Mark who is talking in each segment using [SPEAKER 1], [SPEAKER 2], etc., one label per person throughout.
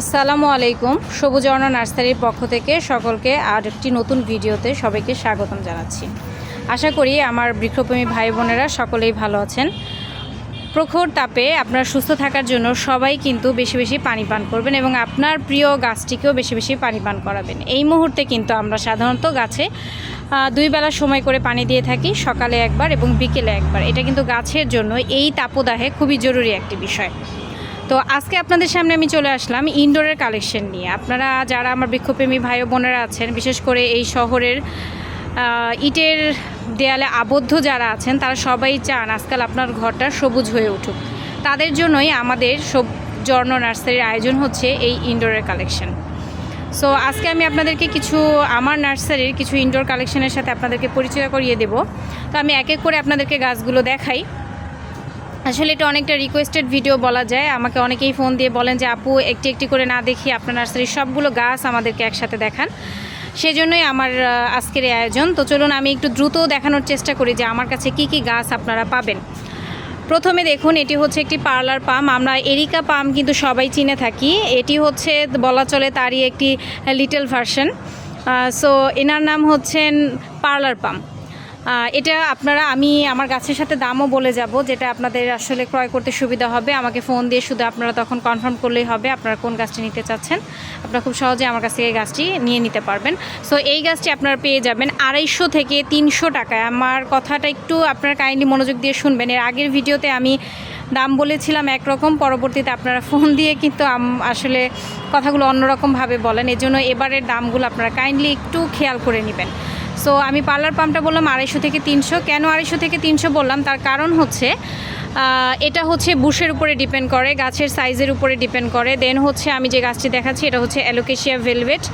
[SPEAKER 1] আসসালামু আলাইকুম। সবুজ অর্ণ নার্সারির পক্ষ থেকে সকলকে আর একটি নতুন ভিডিওতে সবাইকে স্বাগতম জানাচ্ছি। আশা করি আমার বৃক্ষপ্রেমী ভাই বোনেরা সকলেই ভালো আছেন। প্রখর তাপে আপনার সুস্থ থাকার জন্য সবাই কিন্তু বেশি বেশি পানি পান করবেন এবং আপনার প্রিয় গাছটিকেও বেশি বেশি পানি পান করাবেন। এই মুহূর্তে কিন্তু আমরা সাধারণত গাছে দুই বেলা সময় করে পানি দিয়ে থাকি, সকালে একবার এবং বিকেলে একবার। এটা কিন্তু গাছের জন্য এই তাপদাহে খুবই জরুরি একটি বিষয়। তো আজকে আপনাদের সামনে আমি চলে আসলাম ইনডোরের কালেকশন নিয়ে। আপনারা যারা আমার বৃক্ষপ্রেমী ভাই বোনেরা আছেন, বিশেষ করে এই শহরের ইটের দেয়ালে আবদ্ধ যারা আছেন, তারা সবাই চান আজকাল আপনার ঘরটা সবুজ হয়ে উঠুক। তাদের জন্যই আমাদের সব জর্ণ নার্সারির আয়োজন হচ্ছে এই ইনডোরের কালেকশন। সো আজকে আমি আপনাদেরকে কিছু, আমার নার্সারির কিছু ইনডোর কালেকশনের সাথে আপনাদেরকে পরিচয় করিয়ে দেব। তো আমি এক এক করে আপনাদেরকে গাছগুলো দেখাই। আসলে এটা অনেকটা রিকোয়েস্টেড ভিডিও বলা যায়। আমাকে অনেকেই ফোন দিয়ে বলেন যে আপু একটি একটি করে না দেখি আপনার নার্সারির সবগুলো গাছ আমাদেরকে একসাথে দেখান। সেজন্যই আমার আজকের এই আয়োজন। তো চলুন আমি একটু দ্রুত দেখানোর চেষ্টা করি যে আমার কাছে কি কি গাছ আপনারা পাবেন। প্রথমে দেখুন এটি হচ্ছে একটি পার্লার পাম। আমরা এরিকা পাম কিন্তু সবাই চিনে থাকি। এটি হচ্ছে বলা চলে তারই একটি লিটল ভার্সন সো এনার নাম হচ্ছেন পার্লার পাম। আহ, এটা আপনারা, আমি আমার গাছের সাথে দামও বলে যাব, যেটা আপনাদের আসলে ক্রয় করতে সুবিধা হবে। আমাকে ফোন দিয়ে শুধু আপনারা তখন কনফার্ম করলেই হবে আপনারা কোন গাছটি নিতে চাচ্ছেন। আপনারা খুব সহজে আমার কাছ থেকে এই গাছটি নিয়ে নিতে পারবেন। সো এই গাছটি আপনারা পেয়ে যাবেন আড়াইশো থেকে তিনশো টাকায়। আমার কথাটা একটু আপনারা কাইন্ডলি মনোযোগ দিয়ে শুনবেন। এর আগের ভিডিওতে আমি দাম বলেছিলাম একরকম, পরবর্তীতে আপনারা ফোন দিয়ে কিন্তু আসলে কথাগুলো অন্যরকমভাবে বলেন। এজন্য এবারের দামগুলো আপনারা কাইন্ডলি একটু খেয়াল করে নেবেন। সো আমি পার্লার পাম্পটা বললাম আড়াইশো থেকে তিনশো। কেন আড়াইশো থেকে তিনশো বললাম? তার কারণ হচ্ছে এটা হচ্ছে বুশের উপরে ডিপেন্ড করে, গাছের সাইজের উপরে ডিপেন্ড করে। দেন হচ্ছে আমি যে গাছটি দেখাচ্ছি, এটা হচ্ছে অ্যালোকেশিয়া ভেলভেট।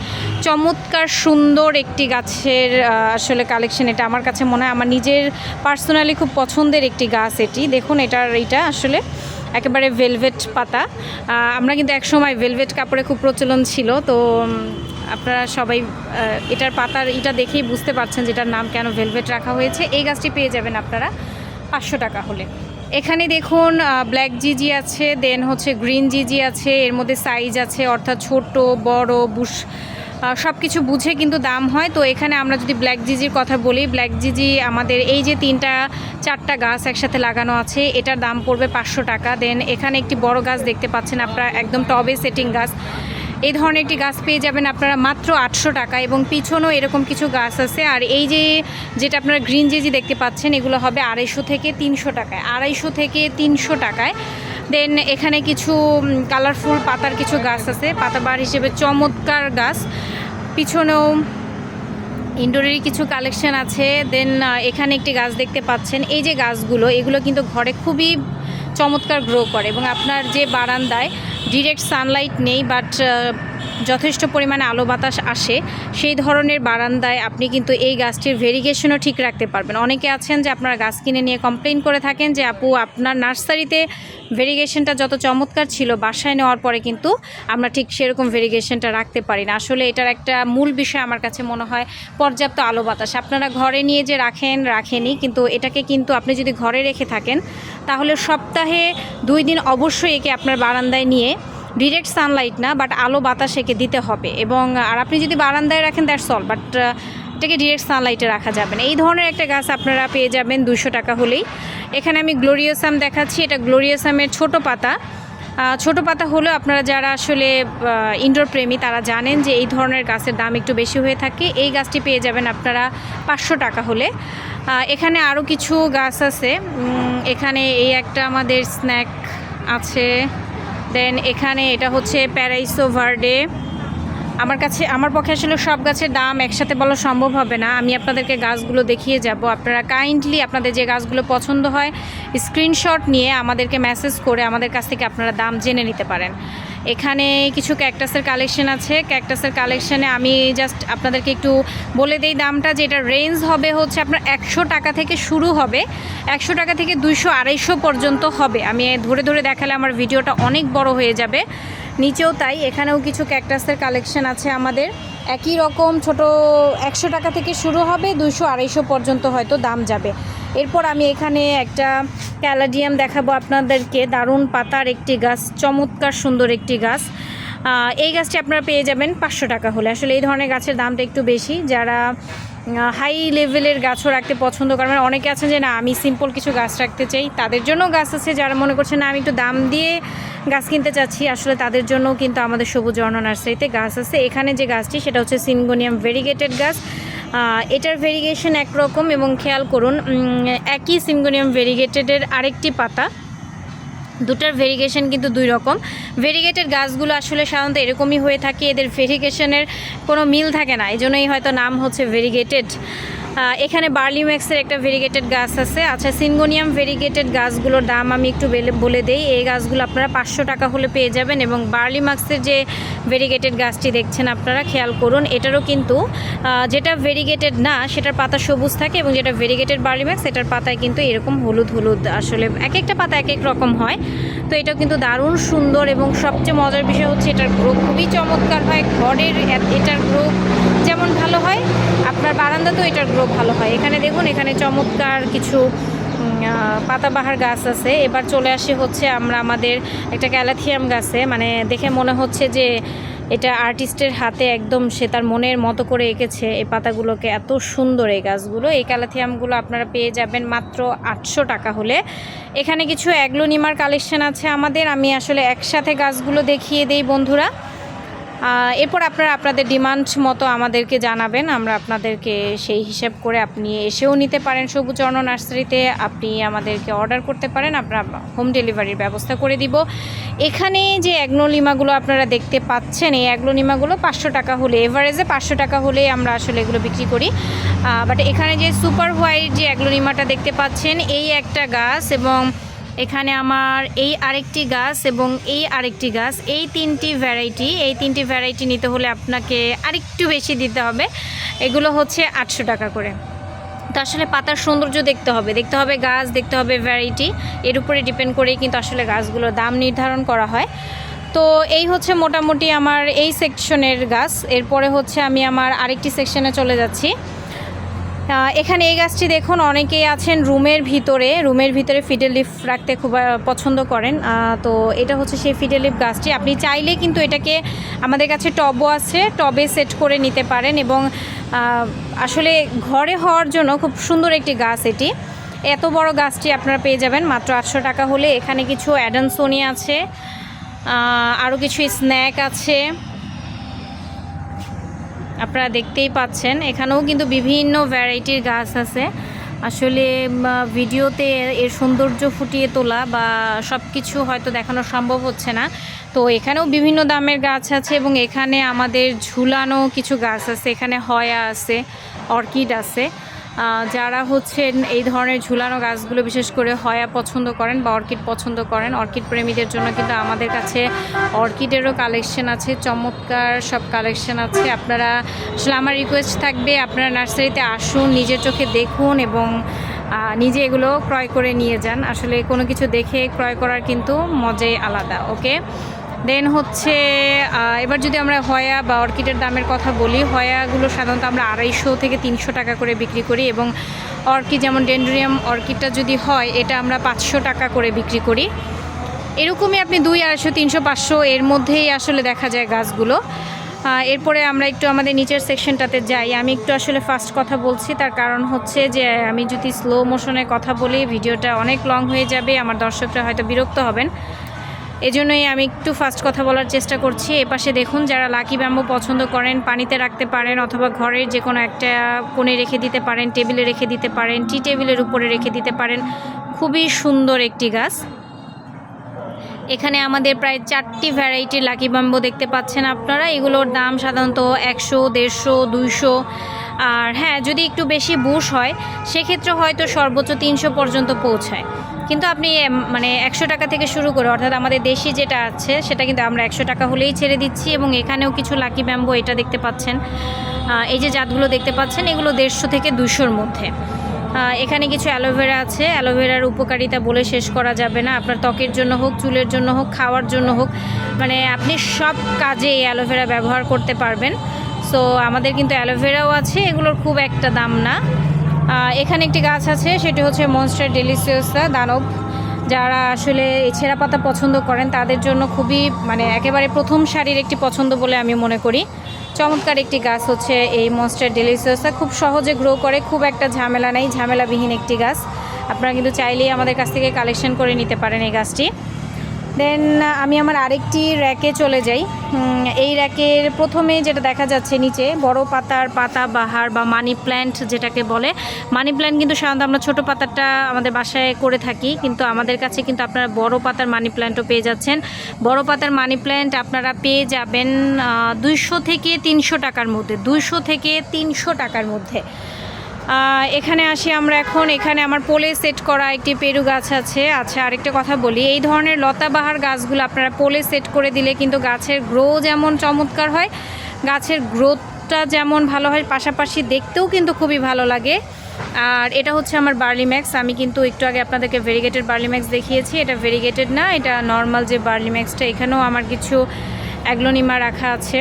[SPEAKER 1] চমৎকার, সুন্দর একটি গাছের আসলে কালেকশন এটা আমার কাছে মনে হয়। আমার নিজের পার্সোনালি খুব পছন্দের একটি গাছ এটি। দেখুন, এটার এইটা আসলে একেবারে ভেলভেট পাতা। আমরা কিন্তু একসময় ভেলভেট কাপড়ে খুব প্রচলন ছিল। তো আপনারা সবাই এটার পাতার এটা দেখেই বুঝতে পারছেন যে এটার নাম কেন ভেলভেট রাখা হয়েছে। এই গাছটি পেয়ে যাবেন আপনারা পাঁচশো টাকা হলে। এখানে দেখুন ব্ল্যাক জিজি আছে দেন হচ্ছে গ্রিন জিজি আছে, এর মধ্যে সাইজ আছে, অর্থাৎ ছোট, বড়, বুশ সব কিছু বুঝে কিন্তু দাম হয়। তো এখানে আমরা যদি ব্ল্যাক জিজির কথা বলি ব্ল্যাক জিজি আমাদের এই যে তিনটা, চারটা গাছ একসাথে লাগানো আছে, এটার দাম পড়বে পাঁচশো টাকা। দেন এখানে একটি বড় গাছ দেখতে পাচ্ছেন আপনারা, একদম টবে সেটিং গাছ। এই ধরনের একটি গাছ পেয়ে যাবেন আপনারা মাত্র আটশো টাকা এবং পিছনেও এরকম কিছু গাছ আছে। আর এই যে, যেটা আপনারা গ্রিন জেজি দেখতে পাচ্ছেন, এগুলো হবে আড়াইশো থেকে তিনশো টাকায়, আড়াইশো থেকে তিনশো টাকায়। দেন এখানে কিছু কালারফুল পাতার কিছু গাছ আছে পাতাবার হিসেবে চমৎকার গাছ। পিছনেও ইনডোরেরই কিছু কালেকশন আছে। দেন এখানে একটি গাছ দেখতে পাচ্ছেন। এই যে গাছগুলো, এগুলো কিন্তু ঘরে খুবই চমৎকার গ্রো করে এবং আপনার যে বারান্দায় ডিরেক্ট সানলাইট নেই বাট যথেষ্ট পরিমাণে আলো বাতাস আসে, সেই ধরনের বারান্দায় আপনি কিন্তু এই গাছটির ভেরিগেশনও ঠিক রাখতে পারবেন। অনেকে আছেন যে আপনারা গাছ কিনে নিয়ে কমপ্লেন করে থাকেন যে, আপু, আপনার নার্সারিতে ভেরিগেশনটা যত চমৎকার ছিল, বাসায় নেওয়ার পরে কিন্তু আমরা ঠিক সেরকম ভেরিগেশনটা রাখতে পারি না। আসলে এটার একটা মূল বিষয় আমার কাছে মনে হয়, পর্যাপ্ত আলো বাতাস। আপনারা ঘরে নিয়ে যে রাখেন রাখেনি কিন্তু এটাকে কিন্তু আপনি যদি ঘরে রেখে থাকেন, তাহলে সপ্তাহে দুই দিন অবশ্যই একে আপনার বারান্দায় নিয়ে ডিরেক্ট সানলাইট না বাট আলো বাতাস একে দিতে হবে। এবং, আর আপনি যদি বারান্দায় রাখেন দ্যাটস অল বাট এটাকে ডিরেক্ট সানলাইটে রাখা যাবে না। এই ধরনের একটা গাছ আপনারা পেয়ে যাবেন দুশো টাকা হলেই। এখানে আমি গ্লোরিয়াসাম দেখাচ্ছি, এটা গ্লোরিয়াসামের ছোট পাতা। ছোট পাতা হলেও আপনারা যারা আসলে ইনডোর প্রেমী, তারা জানেন যে এই ধরনের গাছের দাম একটু বেশি হয়ে থাকে। এই গাছটি পেয়ে যাবেন আপনারা পাঁচশো টাকা হলে। এখানে আরও কিছু গাছ আছে। এখানে এই একটা আমাদের স্ন্যাক আছে। দেন এখানে এটা হচ্ছে প্যারাইসো ভার্ডে আমার কাছে, আমার পক্ষে আসলে সব গাছের দাম একসাথে বলা সম্ভব হবে না। আমি আপনাদেরকে গাছগুলো দেখিয়ে যাব। আপনারা কাইন্ডলি আপনাদের যে গাছগুলো পছন্দ হয় স্ক্রিনশট নিয়ে আমাদেরকে মেসেজ করে আমাদের কাছ থেকে আপনারা দাম জেনে নিতে পারেন। এখানে কিছু ক্যাকটাসের কালেকশন আছে। ক্যাকটাসের কালেকশানে আমি জাস্ট আপনাদেরকে একটু বলে দেই দামটা, যে এটা রেঞ্জ হবে হচ্ছে আপনার একশো টাকা থেকে শুরু হবে। একশো টাকা থেকে দুইশো আড়াইশো পর্যন্ত হবে। আমি ধরে ধরে দেখালে আমার ভিডিওটা অনেক বড় হয়ে যাবে। নিচেও তাই, এখানেও কিছু ক্যাকটাসের কালেকশন আছে আমাদের। একই রকম ছোট একশো টাকা থেকে শুরু হবে, দুইশো আড়াইশো পর্যন্ত হয়তো দাম যাবে। এরপর আমি এখানে একটা ক্যালাডিয়াম দেখাবো আপনাদেরকে। দারুণ পাতার একটি গাছ, চমৎকার সুন্দর একটি গাছ। এই গাছটি আপনারা পেয়ে যাবেন পাঁচশো টাকা হলে। আসলে এই ধরনের গাছের দামটা একটু বেশি। যারা হাই লেভেলের গাছও রাখতে পছন্দ করেন মানে অনেকে আছেন যে, না, আমি সিম্পল কিছু গাছ রাখতে চাই। তাদের জন্য গাছ আছে যারা মনে করছেন না, আমি একটু দাম দিয়ে গাছ কিনতে চাচ্ছি। আসলে তাদের জন্যও কিন্তু আমাদের সবুজ অর্ণ নার্সারিতে গাছ আছে। এখানে যে গাছটি, সেটা হচ্ছে সিনগোনিয়াম ভেরিগেটেড গাছ। এটার ভেরিগেশন একরকম এবং খেয়াল করুন একই সিঙ্গোনিয়াম ভেরিগেটেডের আরেকটি পাতা। দুটার ভেরিগেশন কিন্তু দুই রকম। ভেরিগেটেড গাছগুলো আসলে সাধারণত এরকমই হয়ে থাকে, এদের ভেরিগেশনের কোনো মিল থাকে না এই জন্যই হয়তো নাম হচ্ছে ভেরিগেটেড এখানে বার্লিম্যাক্সের একটা ভেরিগেটেড গাছ আছে। আচ্ছা সিনগোনিয়াম ভেরিগেটেড গাছগুলোর দাম আমি একটু বেলে- দেই। এই গাছগুলো আপনারা পাঁচশো টাকা হলে পেয়ে যাবেন এবং বার্লি বার্লিম্যাক্সের যে ভেরিগেটেড গাছটি দেখছেন আপনারা, খেয়াল করুন, এটারও কিন্তু যেটা ভেরিগেটেড না, সেটার পাতা সবুজ থাকে এবং যেটা ভেরিগেটেড বার্লিম্যাক্স এটার পাতায় কিন্তু এরকম হলুদ হলুদ আসলে এক একটা পাতা এক এক রকম হয়। তো এটাও কিন্তু দারুণ সুন্দর এবং সবচেয়ে মজার বিষয় হচ্ছে এটার গ্রো খুবই চমৎকার হয়। ঘরের এটার গ্রো যেমন ভালো হয়, আপনার বারান্দাতেও এটার গ্রো ভালো হয়। এখানে দেখুন, এখানে চমৎকার কিছু পাতাবাহার গাছ আছে। এবার চলে আসি হচ্ছে আমরা আমাদের একটা ক্যালাথিয়াম গাছে। মানে দেখে মনে হচ্ছে যে এটা আর্টিস্টের হাতে একদম সে তার মনের মতো করে এঁকেছে এই পাতাগুলোকে। এত সুন্দর এই গাছগুলো। এই ক্যালাথিয়ামগুলো আপনারা পেয়ে যাবেন মাত্র আটশো টাকা হলে। এখানে কিছু অ্যাগ্লোনিমার কালেকশন আছে আমাদের। আমি আসলে একসাথে গাছগুলো দেখিয়ে দেই বন্ধুরা। এরপর আপনারা আপনাদের ডিমান্ড মতো আমাদেরকে জানাবেন। আমরা আপনাদেরকে সেই হিসাব করে আপনি এসেও নিতে পারেন সবুজ অর্ণ নার্সারিতে। আপনি আমাদেরকে অর্ডার করতে পারেন, আমরা হোম ডেলিভারির ব্যবস্থা করে দিব। এখানে যে অ্যাগ্নোলিমাগুলো আপনারা দেখতে পাচ্ছেন, এই অ্যাগ্লোনিমাগুলো পাঁচশো টাকা হলে, এভারেজে পাঁচশো টাকা হলে আমরা আসলে এগুলো বিক্রি করি। বাট এখানে যে সুপার হোয়াইট যে অ্যাগ্লোনিমাটা দেখতে পাচ্ছেন, এই একটা গাছ এবং এখানে আমার এই আরেকটি গাছ এবং এই আরেকটি গাছ, এই তিনটি ভ্যারাইটি এই তিনটি ভ্যারাইটি নিতে হলে আপনাকে আরেকটু বেশি দিতে হবে। এগুলো হচ্ছে আটশো টাকা করে। তো আসলে পাতার সৌন্দর্য দেখতে হবে। দেখতে হবে গাছ, দেখতে হবে ভ্যারাইটি এর উপরে ডিপেন্ড করেই কিন্তু আসলে গাছগুলোর দাম নির্ধারণ করা হয়। তো এই হচ্ছে মোটামুটি আমার এই সেকশনের গাছ। এরপরে হচ্ছে আমি আমার আরেকটি সেকশনে চলে যাচ্ছি। এখানে এই গাছটি দেখুন, অনেকেই আছেন রুমের ভিতরে। রুমের ভিতরে ফিডেল লিফ রাখতে খুব পছন্দ করেন। তো এটা হচ্ছে সেই ফিডেল লিফ গাছটি। আপনি চাইলে কিন্তু এটাকে আমাদের কাছে টবও আছে, টবে সেট করে নিতে পারেন এবং আসলে ঘরে হওয়ার জন্য খুব সুন্দর একটি গাছ এটি। এত বড় গাছটি আপনারা পেয়ে যাবেন, মাত্র আটশো টাকা হলে। এখানে কিছু অ্যাডানসোনি আছে আরও কিছু স্ন্যাক আছে। আপনারা দেখতেই পাচ্ছেন, এখানেও কিন্তু বিভিন্ন ভ্যারাইটির গাছ আছে। আসলে ভিডিওতে এর সৌন্দর্য ফুটিয়ে তোলা বা সব কিছু হয়তো দেখানো সম্ভব হচ্ছে না। তো এখানেও বিভিন্ন দামের গাছ আছে এবং এখানে আমাদের ঝুলানো কিছু গাছ আছে, এখানে হয়া আছে, অর্কিড আছে। যারা হচ্ছেন এই ধরনের ঝুলানো গাছগুলো বিশেষ করে হয়া পছন্দ করেন বা অর্কিড পছন্দ করেন, অর্কিড প্রেমীদের জন্য কিন্তু আমাদের কাছে অর্কিডেরও কালেকশন আছে, চমৎকার সব কালেকশন আছে। আপনারা আসলে আমার রিকোয়েস্ট থাকবে, আপনারা নার্সারিতে আসুন, নিজের চোখে দেখুন এবং নিজে এগুলো ক্রয় করে নিয়ে যান। আসলে কোনো কিছু দেখে ক্রয় করার কিন্তু মজাই আলাদা ওকে দেন হচ্ছে এবার যদি আমরা হয়া বা অর্কিডের দামের কথা বলি, হয়াগুলো সাধারণত আমরা আড়াইশো থেকে তিনশো টাকা করে বিক্রি করি এবং অর্কিড যেমন ডেন্ড্রিয়াম অর্কিডটা যদি হয়, এটা আমরা পাঁচশো টাকা করে বিক্রি করি। এরকমই আপনি দুই আড়াইশো, তিনশো, পাঁচশো এর মধ্যেই আসলে দেখা যায় গাছগুলো। এরপরে আমরা একটু আমাদের নিচের সেকশনটাতে যাই। আমি একটু আসলে ফার্স্ট কথা বলছি, তার কারণ হচ্ছে যে আমি যদি স্লো মোশনে কথা বলি, ভিডিওটা অনেক লং হয়ে যাবে, আমার দর্শকরা হয়তো বিরক্ত হবেন। এজন্যই আমি একটু ফাস্ট কথা বলার চেষ্টা করছি। এপাশে দেখুন, যারা লাকি ব্যাম্বু পছন্দ করেন, পানিতে রাখতে পারেন অথবা ঘরের যে কোনো একটা কোণে রেখে দিতে পারেন টেবিলে রেখে দিতে পারেন টি টেবিলের উপরে রেখে দিতে পারেন। খুবই সুন্দর একটি গাছ। এখানে আমাদের প্রায় চারটি ভ্যারাইটির লাকি বাম্বো দেখতে পাচ্ছেন আপনারা। এগুলোর দাম সাধারণত একশো, দেড়শো, দুইশো। আর হ্যাঁ যদি একটু বেশি বুশ হয়, সেক্ষেত্রে হয়তো সর্বোচ্চ তিনশো পর্যন্ত পৌঁছায়। কিন্তু আপনি মানে একশো টাকা থেকে শুরু করে, অর্থাৎ আমাদের দেশি যেটা আছে, সেটা কিন্তু আমরা একশো টাকা হলেই ছেড়ে দিচ্ছি এবং এখানেও কিছু লাকি ব্যাম্বো এটা দেখতে পাচ্ছেন। এই যে জাতগুলো দেখতে পাচ্ছেন, এগুলো দেড়শো থেকে দুশোর মধ্যে। এখানে কিছু অ্যালোভেরা আছে। অ্যালোভেরার উপকারিতা বলে শেষ করা যাবে না। আপনার ত্বকের জন্য হোক, চুলের জন্য হোক, খাওয়ার জন্য হোক মানে আপনি সব কাজে এই অ্যালোভেরা ব্যবহার করতে পারবেন। সো আমাদের কিন্তু অ্যালোভেরাও আছে, এগুলোর খুব একটা দাম না। এখানে একটি গাছ আছে, সেটি হচ্ছে মনস্টার ডেলিসিয়াসা দানব। যারা আসলে ছেঁড়া পাতা পছন্দ করেন, তাদের জন্য খুবই মানে একেবারে প্রথম সারির একটি পছন্দ বলে আমি মনে করি। চমৎকার একটি গাছ হচ্ছে এই মনস্টার ডেলিসিয়াসটা খুব সহজে গ্রো করে, খুব একটা ঝামেলা নেই, ঝামেলাবিহীন একটি গাছ। আপনারা কিন্তু চাইলেই আমাদের কাছ থেকে কালেকশন করে নিতে পারেন এই গাছটি। দেন আমি আমার আরেকটি র্যাকে চলে যাই। এই র্যাকের প্রথমে যেটা দেখা যাচ্ছে নিচে, বড় পাতার পাতা, বাহার বা মানি প্ল্যান্ট যেটাকে বলে। মানি প্ল্যান্ট কিন্তু সাধারণত আমরা ছোটো পাতাটা আমাদের বাসায় করে থাকি, কিন্তু আমাদের কাছে কিন্তু আপনারা বড় পাতার মানি প্ল্যান্টও পেয়ে যাচ্ছেন। বড় পাতার মানি প্ল্যান্ট আপনারা পেয়ে যাবেন দুইশো থেকে তিনশো টাকার মধ্যে, দুইশো থেকে তিনশো টাকার মধ্যে। এখানে আসি আমরা এখন। এখানে আমার পোলে সেট করা একটি পেরু গাছ আছে। আচ্ছা আরেকটা কথা বলি। এই ধরনের লতাবাহার গাছগুলো আপনারা পোলে সেট করে দিলে কিন্তু গাছের গ্রো যেমন চমৎকার হয়, গাছের গ্রোথটা যেমন ভালো হয়, পাশাপাশি দেখতেও কিন্তু খুবই ভালো লাগে। আর এটা হচ্ছে আমার বার্লি ম্যাক্স। আমি কিন্তু একটু আগে আপনাদেরকে ভেরিগেটেড বার্লি ম্যাক্স দেখিয়েছি। এটা ভেরিগেটেড না, এটা নর্মাল যে বার্লি ম্যাক্সটা, এখানেও আমার কিছু অ্যাগ্লোনিমা রাখা আছে।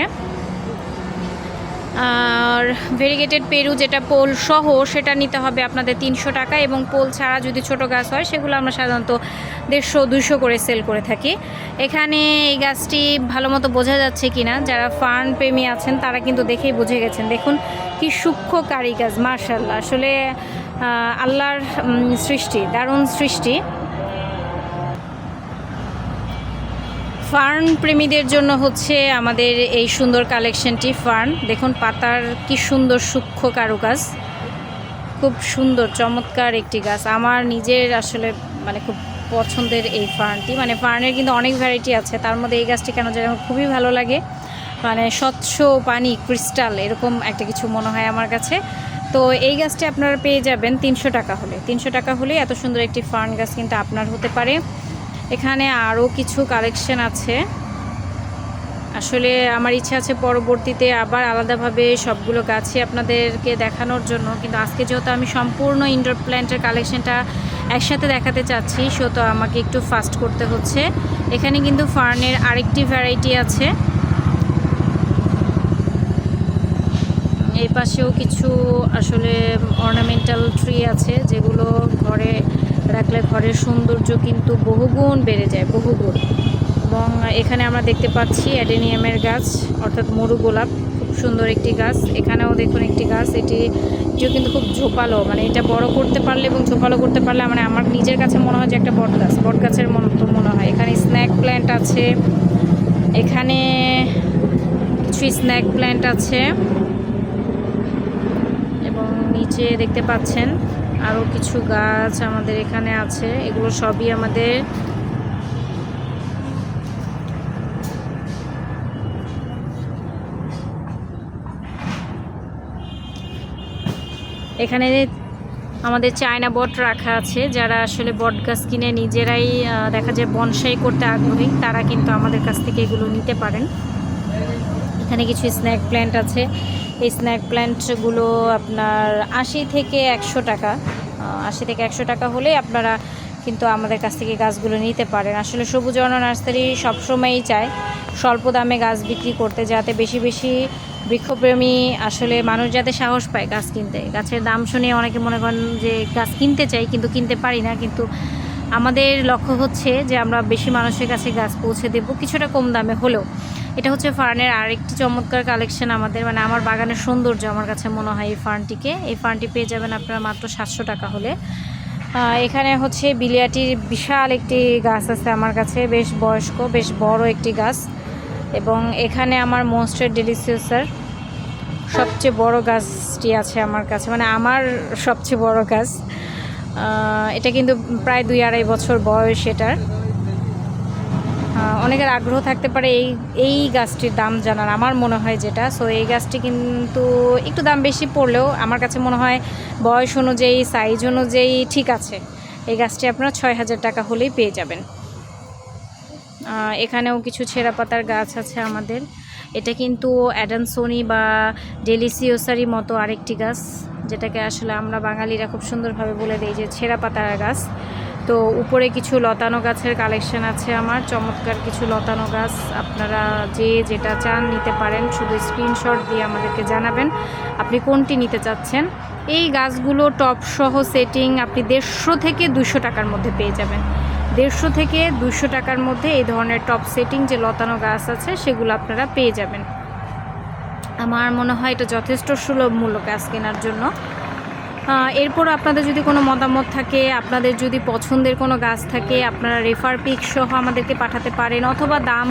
[SPEAKER 1] আর ভেরিগেটেড পেরু যেটা পোল সহ, সেটা নিতে হবে আপনাদের তিনশো টাকা এবং পোল ছাড়া যদি ছোট গাছ হয়, সেগুলো আমরা সাধারণত দেড়শো দুশো করে সেল করে থাকি। এখানে এই গাছটি ভালো মতো বোঝা যাচ্ছে কি না যারা ফার্ন প্রেমী আছেন, তারা কিন্তু দেখেই বুঝে গেছেন। দেখুন, কি সূক্ষ্ম কারিগাজ মার্শাল্লাহ আসলে আল্লাহর সৃষ্টি, দারুণ সৃষ্টি। ফার্ন প্রেমীদের জন্য হচ্ছে আমাদের এই সুন্দর কালেকশনটি ফার্ন। দেখুন, পাতার কি সুন্দর সূক্ষ্ম কারুকাজ। খুব সুন্দর, চমৎকার একটি গাছ। আমার নিজের আসলে মানে খুব পছন্দের এই ফার্নটি। মানে ফার্নের কিন্তু অনেক ভ্যারাইটি আছে। তার মধ্যে এই গাছটি কেন যেন আমার খুবই ভালো লাগে। মানে স্বচ্ছ পানি, ক্রিস্টাল, এরকম একটা কিছু মনে হয় আমার কাছে। তো এই গাছটি আপনারা পেয়ে যাবেন তিনশো টাকা হলে। তিনশো টাকা হলে এত সুন্দর একটি ফার্ন গাছ কিন্তু আপনার হতে পারে। এখানে আরও কিছু কালেকশন আছে। আসলে আমার ইচ্ছা আছে পরবর্তীতে আবার আলাদাভাবে সবগুলো গাছই আপনাদেরকে দেখানোর জন্য, কিন্তু আজকে যেহেতু আমি সম্পূর্ণ ইনডোর প্ল্যান্টের কালেকশনটা একসাথে দেখাতে চাচ্ছি, সো তো আমাকে একটু ফাস্ট করতে হচ্ছে। এখানে কিন্তু ফার্নের আরেকটি ভ্যারাইটি আছে। এই পাশেও কিছু আসলে অর্নামেন্টাল ট্রি আছে, যেগুলো ঘরে রাখলে ঘরের সৌন্দর্য কিন্তু বহুগুণ বেড়ে যায়, বহুগুণ। এবং এখানে আমরা দেখতে পাচ্ছি অ্যাডেনিয়ামের গাছ, অর্থাৎ মরু গোলাপ, খুব সুন্দর একটি গাছ। এখানেও দেখুন একটি গাছ, এটি, এটিও কিন্তু খুব ঝোপালো মানে এটা বড় করতে পারলে এবং ঝোপালো করতে পারলে মানে আমার নিজের কাছে মনে হয় যে একটা বট গাছ, বট গাছের মতো মনে হয়। এখানে স্ন্যাক প্ল্যান্ট আছে, এখানে কিছু স্ন্যাক প্ল্যান্ট আছে। এবং নিচে দেখতে পাচ্ছেন আরও কিছু গাছ আমাদের এখানে আছে, এগুলো সবই আমাদের এখানে আমাদের চায়না বট রাখা আছে, যারা আসলে বট গাছ কিনে নিজেরাই দেখা যায় বনসাই করতে আগ্রহী, তারা কিন্তু আমাদের কাছ থেকে এগুলো নিতে পারেন। এখানে কিছু স্ন্যাক প্ল্যান্ট আছে। এই স্ন্যাক প্ল্যান্টগুলো আপনার আশি থেকে একশো টাকা। আশি থেকে একশো টাকা হলে আপনারা কিন্তু আমাদের কাছ থেকে গাছগুলো নিতে পারেন। আসলে সবুজ অন্ন নার্সারি সবসময়ই চায় স্বল্প দামে গাছ বিক্রি করতে, যাতে বেশি বেশি বৃক্ষপ্রেমী আসলে মানুষ যাতে সাহস পায় গাছ কিনতে। গাছের দাম শুনে অনেকে মনে করেন যে গাছ কিনতে চাই কিন্তু কিনতে পারি না। কিন্তু আমাদের লক্ষ্য হচ্ছে যে আমরা বেশি মানুষের কাছে গাছ পৌঁছে দেব কিছুটা কম দামে হলেও। এটা হচ্ছে ফার্নের আরেকটি চমৎকার কালেকশন আমাদের মানে আমার বাগানের সৌন্দর্য আমার কাছে মনে হয় এই ফার্নটিকে। এই ফার্নটি পেয়ে যাবেন আপনারা মাত্র সাতশো টাকা হলে। এখানে হচ্ছে বিলিয়াটির বিশাল একটি গাছ আছে আমার কাছে, বেশ বয়স্ক, বেশ বড় একটি গাছ। এবং এখানে আমার মনস্টার ডেলিসিয়াসার সবচেয়ে বড় গাছটি আছে আমার কাছে মানে আমার সবচেয়ে বড় গাছ। এটা কিন্তু প্রায় দুই আড়াই বছর বয়স এটার। অনেকের আগ্রহ থাকতে পারে এই এই গাছটির দাম জানার, আমার মনে হয় যেটা। সো এই গাছটি কিন্তু একটু দাম বেশি পড়লেও আমার কাছে মনে হয় বয়স অনুযায়ী সাইজ অনুযায়ী ঠিক আছে। এই গাছটি আপনারা ছয় হাজার টাকা হলেই পেয়ে যাবেন। এখানেও কিছু ছেঁড়া পাতার গাছ আছে আমাদের। এটা কিন্তু অ্যাডানসোনি বা ডেলিসিওসারি মতো আরেকটি গাছ, যেটাকে আসলে আমরা বাঙালিরা খুব সুন্দরভাবে বলে দিই যে ছেঁড়া পাতার গাছ। তো উপরে কিছু লতানো গাছের কালেকশন আছে আমার, চমৎকার কিছু লতানো গাছ। আপনারা যে যেটা চান নিতে পারেন, শুধু স্ক্রিনশট দিয়ে আমাদেরকে জানাবেন আপনি কোনটি নিতে চাচ্ছেন। এই গাছগুলো টপ সহ সেটিং আপনি দেড়শো থেকে দুশো টাকার মধ্যে পেয়ে যাবেন। দেড়শো থেকে দুশো টাকার মধ্যে এই ধরনের টপ সেটিং যে লতানো গাছ আছে, সেগুলো আপনারা পেয়ে যাবেন। আমার মনে হয় এটা যথেষ্ট সুলভ মূল্য গাছ কেনার জন্য। এরপর আপনাদের যদি কোনো মতামত থাকে, আপনাদের যদি পছন্দের কোনো গাছ থাকে, আপনারা রেফার পিক সহ আমাদেরকে পাঠাতে পারেন অথবা দাম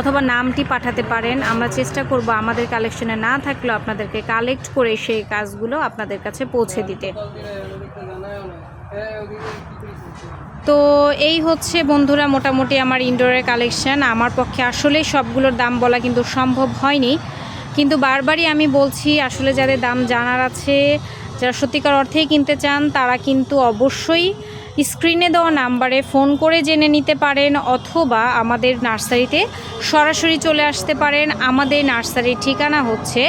[SPEAKER 1] অথবা নামটি পাঠাতে পারেন। আমরা চেষ্টা করব আমাদের কালেকশনে না থাকলেও আপনাদেরকে কালেক্ট করে সেই গাছগুলো আপনাদের কাছে পৌঁছে দিতে। তো এই হচ্ছে বন্ধুরা মোটামুটি আমার ইনডোরের কালেকশন আমার পক্ষে আসলেই সবগুলোর দাম বলা কিন্তু সম্ভব হয়নি। কিন্তু বারবারই আমি বলছি, আসলে যাদের দাম জানার আছে যারা সত্যিকার অর্থেই কিনতে চান, তারা কিন্তু অবশ্যই স্ক্রিনে দেওয়া নাম্বারে ফোন করে জেনে নিতে পারেন অথবা আমাদের নার্সারিতে সরাসরি চলে আসতে পারেন। আমাদের নার্সারির ঠিকানা হচ্ছে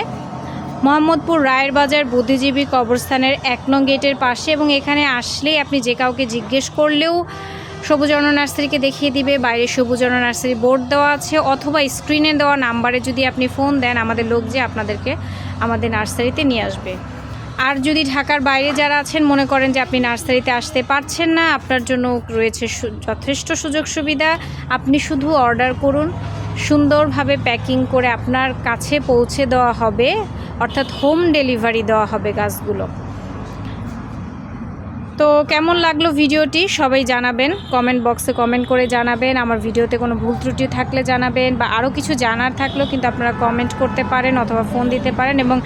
[SPEAKER 1] মোহাম্মদপুর রায়ের বাজার বুদ্ধিজীবী কবরস্থানের এক নং গেটের পাশে এবং এখানে আসলেই আপনি যে কাউকে জিজ্ঞেস করলেও সবুজর্ণ নার্সারিকে দেখিয়ে দিবে, বাইরে সবুজর্ণ নার্সারি বোর্ড দেওয়া আছে অথবা স্ক্রিনে দেওয়া নাম্বারে যদি আপনি ফোন দেন, আমাদের লোক যে আপনাদেরকে আমাদের নার্সারিতে নিয়ে আসবে। আর যদি ঢাকার বাইরে যারা আছেন, মনে করেন যে আপনি নার্সারিতে আসতে পারছেন না, আপনার জন্য রয়েছে যথেষ্ট সুযোগ সুবিধা। আপনি শুধু অর্ডার করুন, সুন্দরভাবে প্যাকিং করে আপনার কাছে পৌঁছে দেওয়া হবে, অর্থাৎ হোম ডেলিভারি দেওয়া হবে গাছগুলো। তো কেমন লাগল ভিডিওটি? সবাই জানাবেন, কমেন্ট বক্সে কমেন্ট করে জানাবেন। আমার ভিডিওতে কোনো ভুল ত্রুটি থাকলে জানাবেন, বা আরও কিছু জানার থাকলেও কিন্তু আপনারা কমেন্ট করতে পারেন অথবা ফোন দিতে পারেন এবং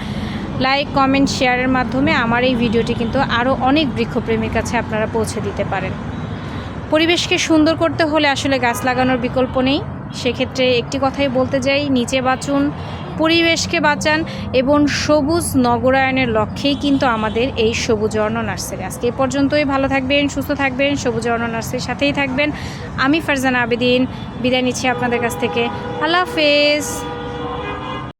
[SPEAKER 1] লাইক কমেন্ট শেয়ারের মাধ্যমে আমার এই ভিডিওটি কিন্তু আরও অনেক বৃক্ষপ্রেমীর কাছে আপনারা পৌঁছে দিতে পারেন। পরিবেশকে সুন্দর করতে হলে আসলে গাছ লাগানোর বিকল্প নেই। সেক্ষেত্রে একটি কথাই বলতে যাই, নিচে বাঁচুন, পরিবেশকে বাঁচান এবং সবুজ নগরায়নের লক্ষ্যেই কিন্তু আমাদের এই সবুজ অর্ণ নার্সারি। আজকে এ পর্যন্তই, ভালো থাকবেন, সুস্থ থাকবেন, সবুজ অর্ণ নার্সারির সাথেই থাকবেন। আমি ফারজানা আবেদিন, বিদায় নিচ্ছি আপনাদের কাছ থেকে। আল্লাহ হাফেজ।